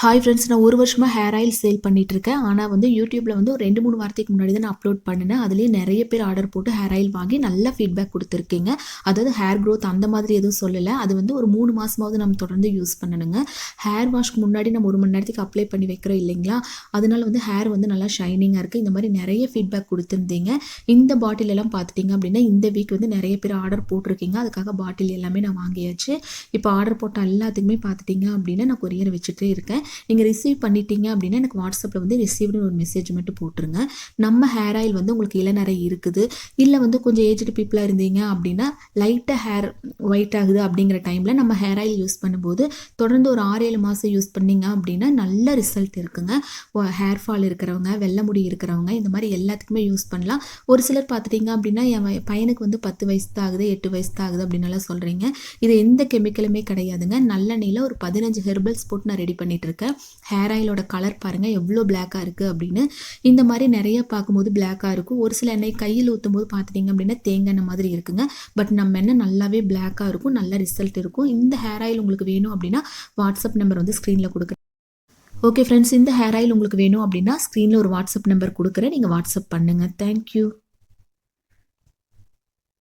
Hi friends நான் ஒரு வருஷமாக ஹேர் ஆயில் சேல் பண்ணிகிட்ருக்கேன் ஆனால் வந்து யூடியூப்பில் வந்து ஒரு ரெண்டு மூணு வாரத்துக்கு முன்னாடி தான் நான் அப்லோட் பண்ணினேன். அதுலேயே நிறைய பேர் ஆர்டர் போட்டு ஹேர் ஆயில் வாங்கி நல்ல ஃபீட்பேக் கொடுத்துருக்கீங்க. அதாவது ஹேர் க்ரோத் அந்த மாதிரி எதுவும் சொல்லலை. அது வந்து ஒரு மூணு மாதமாவது நம்ம தொடர்ந்து யூஸ் பண்ணணுங்க ஹேர் வாஷ்க்கு முன்னாடி நம்ம ஒரு மணி நேரத்துக்கு அப்ளை பண்ணி வைக்கிறோம் இல்லைங்களா? அதனால வந்து ஹேர் வந்து நல்லா ஷைனிங்காக இருக்குது இந்த மாதிரி நிறைய ஃபீட்பேக் கொடுத்துருந்தீங்க. இந்த பாட்டில் எல்லாம் பார்த்துட்டிங்க அப்படின்னா இந்த வீக் வந்து நிறைய பேர் ஆர்டர் போட்டிருக்கீங்க. அதுக்காக பாட்டில் எல்லாமே நான் வாங்கியாச்சு. இப்போ ஆர்டர் போட்ட எல்லாத்துக்குமே பார்த்துட்டிங்க அப்படின்னா நான் கொரியர் வச்சுட்டே இருக்கேன். நீங்கள் ரிசீவ் பண்ணிட்டீங்க அப்படின்னா எனக்கு வாட்ஸ்அப்பில் வந்து ரிசீவ்னு ஒரு மெசேஜ் மட்டும் போட்டுருங்க. நம்ம ஹேர் ஆயில் வந்து உங்களுக்கு இளநரை இருக்குது. இல்லை வந்து கொஞ்சம் ஏஜ்டு பீப்புளாக இருந்தீங்க அப்படின்னா லைட்டாக ஹேர் ஒயிட் ஆகுது அப்படிங்கிற டைமில் நம்ம ஹேர் ஆயில் யூஸ் பண்ணும்போது தொடர்ந்து ஒரு ஆறு ஏழு மாதம் யூஸ் பண்ணிங்க அப்படின்னா நல்ல ரிசல்ட் இருக்குங்க. ஹேர் ஃபால் இருக்கிறவங்க வெள்ளை முடி இருக்கிறவங்க இந்த மாதிரி எல்லாத்துக்குமே யூஸ் பண்ணலாம். ஒரு சிலர் பார்த்துட்டிங்க அப்படின்னா என் பையனுக்கு வந்து பத்து வயசு தான் ஆகுது எட்டு வயசு தான் ஆகுது அப்படின்னு சொல்கிறீங்க இது எந்த கெமிக்கலுமே கிடையாதுங்க. நல்லெண்ணெயில் ஒரு பதினஞ்சு ஹெர்பல்ஸ் போட்டு நான் ரெடி பண்ணிட்டு இருக்கேன். ஹேர் ஆயிலோட கலர் பாருங்கள் எவ்வளோ பிளாக்காக இருக்குது அப்படின்னு. இந்த மாதிரி நிறைய பார்க்கும்போது பிளாக்காக இருக்கும். ஒரு சில எண்ணெய் கையில் ஊற்றும் போது பார்த்துட்டிங்க அப்படின்னா தேங்காய் எண்ணெய் மாதிரி இருக்குங்க. பட் நம்ம எண்ணெய் நல்லாவே பிளாக்காக இருக்கும். நல்ல ரிசல்ட் இருக்கும். இந்த ஹேர் ஆயில் உங்களுக்கு வேணும் அப்படின்னா வாட்ஸ்அப் நம்பர் வந்து ஸ்க்ரீனில் கொடுக்குறேன். ஓகே ஃப்ரெண்ட்ஸ் இந்த ஹேர் ஆயில் உங்களுக்கு வேணும் அப்படின்னா ஸ்க்ரீனில் ஒரு வாட்ஸ்அப் நம்பர் கொடுக்குறேன். நீங்கள் வாட்ஸ்அப் பண்ணுங்கள் தேங்க்யூ